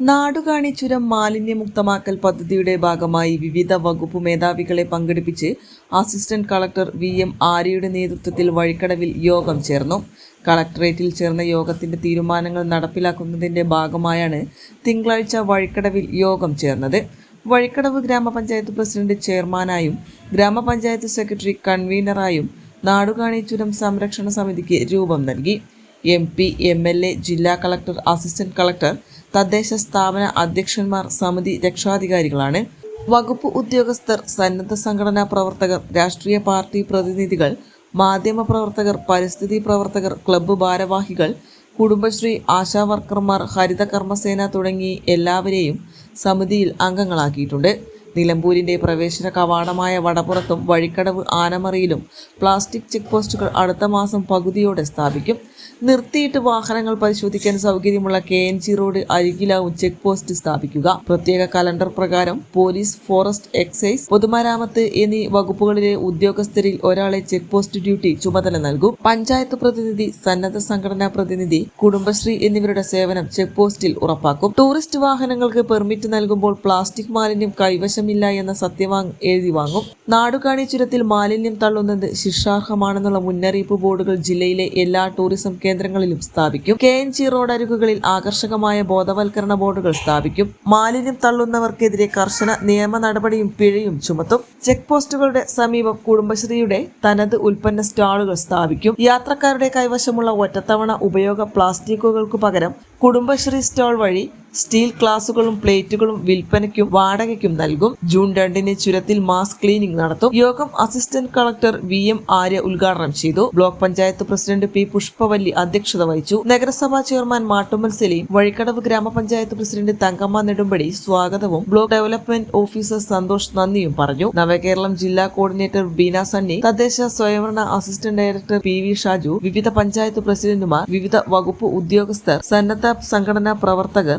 Nadukani ചുരം മാലിന്യമുക്തമാക്കൽ പദ്ധതിയുടെ ഭാഗമായി വിവിധ വകുപ്പ് മേധാവികളെ പങ്കെടുപ്പിച്ച് അസിസ്റ്റന്റ് കളക്ടർ വി എം ആര്യയുടെ നേതൃത്വത്തിൽ വഴിക്കടവിൽ യോഗം ചേർന്നു. കളക്ടറേറ്റിൽ ചേർന്ന യോഗത്തിന്റെ തീരുമാനങ്ങൾ നടപ്പിലാക്കുന്നതിന്റെ ഭാഗമായാണ് തിങ്കളാഴ്ച വഴിക്കടവിൽ യോഗം ചേർന്നത്. വഴിക്കടവ് ഗ്രാമപഞ്ചായത്ത് പ്രസിഡന്റ് ചെയർമാനായും ഗ്രാമപഞ്ചായത്ത് സെക്രട്ടറി കൺവീനറായും നാടുകാണി ചുരം സംരക്ഷണ സമിതിക്ക് രൂപം നൽകി. M P M L A ജില്ലാ കളക്ടർ അസിസ്റ്റന്റ് കളക്ടർ തദ്ദേശ സ്ഥാപന അധ്യക്ഷന്മാർ സമിതി രക്ഷാധികാരികളാണ്. വകുപ്പ് ഉദ്യോഗസ്ഥർ സന്നദ്ധ സംഘടനാ പ്രവർത്തകർ രാഷ്ട്രീയ പാർട്ടി പ്രതിനിധികൾ മാധ്യമ പ്രവർത്തകർ പരിസ്ഥിതി പ്രവർത്തകർ ക്ലബ്ബ് ഭാരവാഹികൾ കുടുംബശ്രീ ആശാവർക്കർമാർ ഹരിത കർമ്മസേന തുടങ്ങി എല്ലാവരെയും സമിതിയിൽ അംഗങ്ങളാക്കിയിട്ടുണ്ട്. നിലമ്പൂരിന്റെ പ്രവേശന കവാടമായ വടപ്പുറത്തും വഴിക്കടവ് ആനമറിയിലും പ്ലാസ്റ്റിക് ചെക്ക് പോസ്റ്റുകൾ അടുത്ത മാസം പകുതിയോടെ സ്ഥാപിക്കും. നിർത്തിയിട്ട് വാഹനങ്ങൾ പരിശോധിക്കാൻ സൗകര്യമുള്ള കെ എൻ ജി റോഡ് അരികിലാവും ചെക്ക് പോസ്റ്റ് സ്ഥാപിക്കുക. പ്രത്യേക കലണ്ടർ പ്രകാരം പോലീസ് ഫോറസ്റ്റ് എക്സൈസ് പൊതുമരാമത്ത് എന്നീ വകുപ്പുകളിലെ ഉദ്യോഗസ്ഥരിൽ ഒരാളെ ചെക്ക് പോസ്റ്റ് ഡ്യൂട്ടി ചുമതല നൽകും. പഞ്ചായത്ത് പ്രതിനിധി സന്നദ്ധ സംഘടനാ പ്രതിനിധി കുടുംബശ്രീ എന്നിവരുടെ സേവനം ചെക്ക് പോസ്റ്റിൽ ഉറപ്പാക്കും. ടൂറിസ്റ്റ് വാഹനങ്ങൾക്ക് പെർമിറ്റ് നൽകുമ്പോൾ പ്ലാസ്റ്റിക് മാലിന്യം കൈവശമില്ല എന്ന സത്യവാങ് എഴുതി വാങ്ങും. നാടുകാണി ചുരത്തിൽ മാലിന്യം തള്ളുന്നത് ശിക്ഷാർഹമാണെന്നുള്ള മുന്നറിയിപ്പ് ബോർഡുകൾ ജില്ലയിലെ എല്ലാ ടൂറിസം കേന്ദ്രങ്ങളിലും സ്ഥാപിക്കും. കെ എൻ ജി റോഡ് അരികുകളിൽ ആകർഷകമായ ബോധവൽക്കരണ ബോർഡുകൾ സ്ഥാപിക്കും. മാലിന്യം തള്ളുന്നവർക്കെതിരെ കർശന നിയമ നടപടിയും പിഴയും ചുമത്തും. ചെക്ക് പോസ്റ്റുകളുടെ സമീപം കുടുംബശ്രീയുടെ തനത് ഉൽപ്പന്ന സ്റ്റാളുകൾ സ്ഥാപിക്കും. യാത്രക്കാരുടെ കൈവശമുള്ള ഒറ്റത്തവണ ഉപയോഗ പ്ലാസ്റ്റിക്കുകൾക്ക് പകരം കുടുംബശ്രീ സ്റ്റാൾ വഴി സ്റ്റീൽ ഗ്ലാസുകളും പ്ലേറ്റുകളും വിൽപ്പനയ്ക്കും വാടകയ്ക്കും നൽകും. ജൂൺ രണ്ടിന് ചുരത്തിൽ മാസ് ക്ലീനിംഗ് നടത്തും. യോഗം assistant collector V M Arya ഉദ്ഘാടനം ചെയ്തു. Block panchayat president P Pushpavalli അധ്യക്ഷത വഹിച്ചു. നഗരസഭാ ചെയർമാൻ മാട്ടുമ്മൽ സലീം വഴിക്കടവ് ഗ്രാമപഞ്ചായത്ത് പ്രസിഡന്റ് തങ്കമ്മ നെടുമ്പടി സ്വാഗതവും ബ്ലോക്ക് ഡെവലപ്മെന്റ് ഓഫീസർ സന്തോഷ് നന്ദിയും പറഞ്ഞു. നവകേരളം ജില്ലാ കോർഡിനേറ്റർ ബീന സണ്ണി തദ്ദേശ സ്വയംഭരണ assistant director P V Shaju വിവിധ പഞ്ചായത്ത് പ്രസിഡന്റുമാർ വിവിധ വകുപ്പ് ഉദ്യോഗസ്ഥർ സന്നദ്ധ സംഘടനാ പ്രവർത്തകർ